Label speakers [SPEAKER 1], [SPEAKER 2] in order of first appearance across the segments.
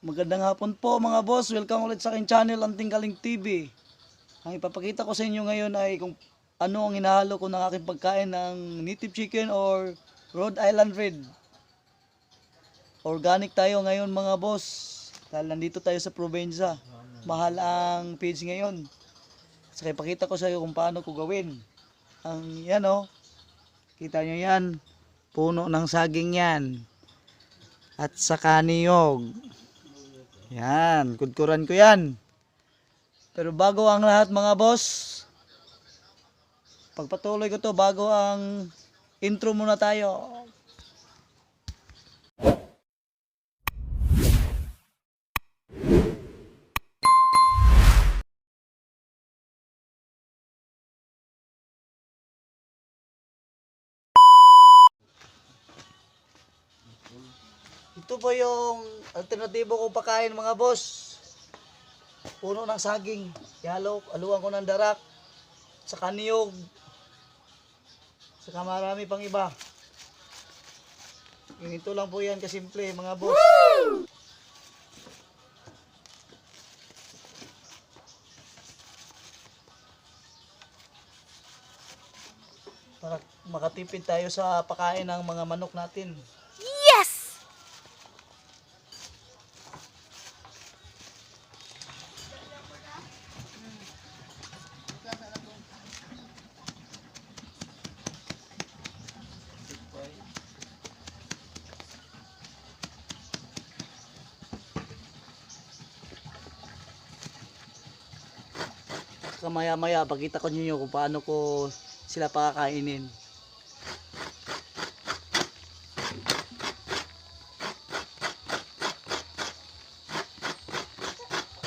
[SPEAKER 1] Magandang hapon po mga boss. Welcome ulit sa aking channel, Anting Galing TV. Ang ipapakita ko sa inyo ngayon ay kung ano ang hinahalo ko ng aking pagkain ng native chicken or Rhode Island Red. Organic tayo ngayon mga boss. Dahil nandito tayo sa probinsya. Mahal ang page ngayon. Saka ipakita ko sa iyo kung paano ko gawin. Ang yan oh. Kita nyo yan. Puno ng saging yan. At saka niyog. Yan, kudkuran ko yan. Pero bago ang lahat mga boss, pagpatuloy ko to bago ang intro muna tayo. Ito po yung alternatibo kong pakain mga boss. Puno ng saging. Yalo, aluan ko ng darak. Saka niyog. Saka marami pang iba. Ganito lang po yan kasimple mga boss. Para makatipid tayo sa pakain ng mga manok natin. Saka maya maya pakita ko ninyo kung paano ko sila pakakainin.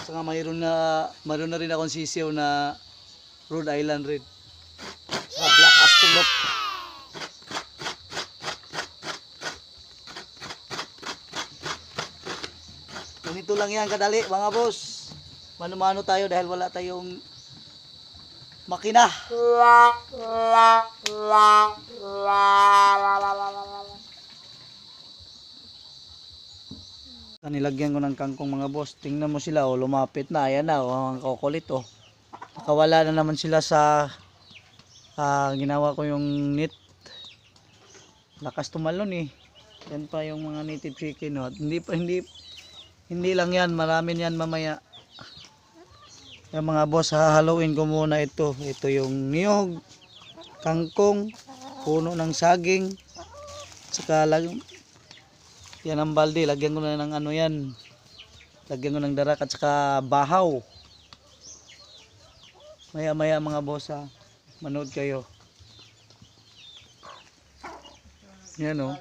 [SPEAKER 1] Saka mayroon na mayroon na rin akong sisiyo na Rhode Island Red. Saka Black Astrolop. Ganito lang yan kadali mga boss. Mano-mano tayo dahil wala tayong makina. Nilagyan ko ng kangkong mga boss. Tingnan mo sila, oh, lumapit na. Ayan na, oh, ang kukulit. Oh. Nakawala na naman sila sa ah, ginawa ko yung net. Lakas tumalon eh. Yan pa yung mga native chicken. Oh. Hindi pa, hindi, hindi lang yan. Marami yan mamaya. Yung mga boss, hahaluin ko muna ito. Ito yung niyog, kangkong, puno ng saging, saka lag yan ang balde, lagyan ko na ng ano yan. Lagyan ko ng darak at saka bahaw. Maya maya mga boss ha. Manood kayo. Yan o.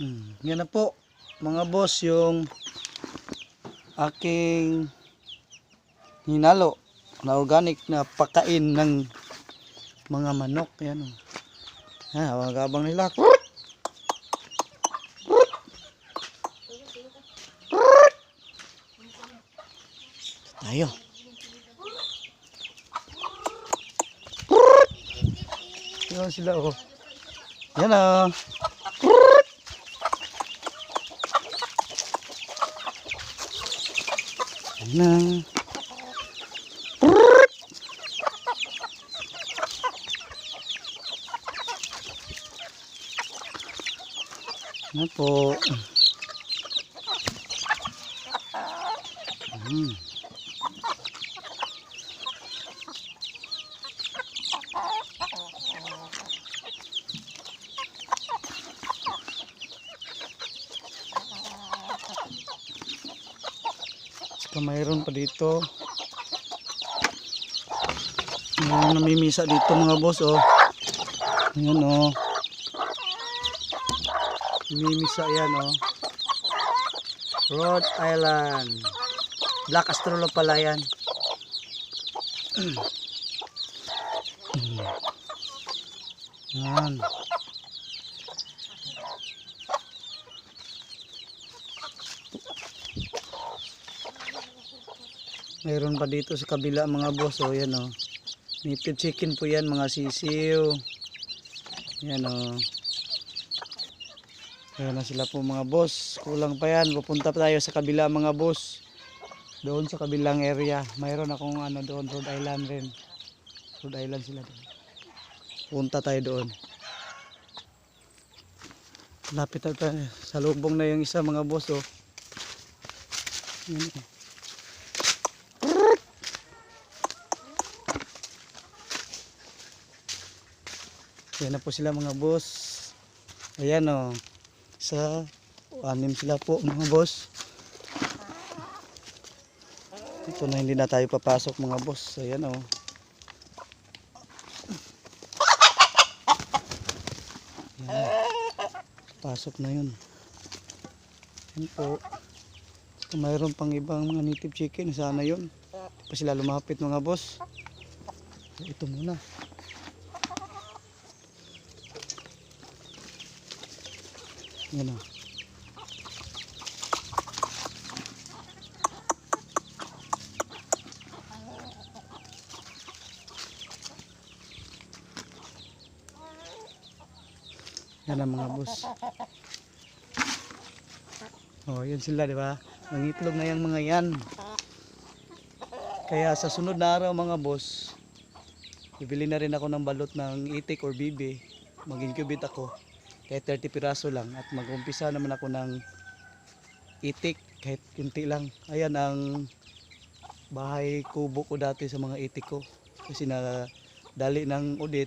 [SPEAKER 1] Hmm, yan na po mga boss yung aking hinalo na organic na pakain ng mga manok yan oh. Ha, wagabang nila. Tayo. Yan sila oh. Yan ah. Yan na. Ano po? Saka mayroon pa dito. May namimisa dito mga boss oh. Ayan oh. Mimisa yan oh. Rhode Island. Black Astrolog pala yan. Yan. Mayroon pa dito sa kabila mga boss oh, yan oh. Native chicken po yan mga sisiw. Yan oh. Ayan na sila po mga boss. Kulang pa yan. Pupunta pa tayo sa kabila mga boss. Doon sa kabilang area. Mayroon akong ano doon, Rhode Island rin. Rhode Island sila doon. Punta tayo doon. Lapit tayo. Sa lubong na yung isa mga boss oh. Yan, oh. Yan na po sila mga boss. Ayan o. Isa, anim sila po mga boss. Ito na hindi na tayo papasok mga boss. Ayan o. Ayan. Pasok na yun. Ayan po. Kung mayroon pang ibang mga native chicken, sana yun. Pa sila lumapit mga boss. Ito muna. Yan o. Yan ang mga boss. Oh, yan sila, di ba? Nangitlog na yung mga yan. Kaya sa sunod na araw mga boss, bibili na rin ako ng balot ng itik or bibi. Mag-incubate ako. Kahit 30 piraso lang. At mag-umpisa naman ako ng itik. Kahit kunti lang. Ayan ang bahay kubo ko dati sa mga itik ko. Kasi na dali ng audit.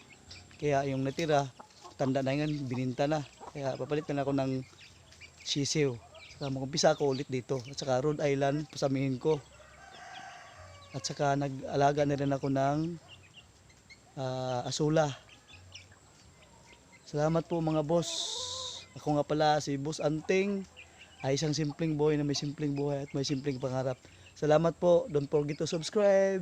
[SPEAKER 1] Kaya yung natira, tanda na yun, bininta na. Kaya papalit na ako ng sisiw. Saka mag-umpisa ako ulit dito. At saka Rhode Island, pasamihin ko. At saka nag-alaga na rin ako ng ah, asula. Salamat po mga boss. Ako nga pala si Boss Anting ay isang simpleng boy na may simpleng buhay at may simpleng pangarap. Salamat po. Don't forget to subscribe.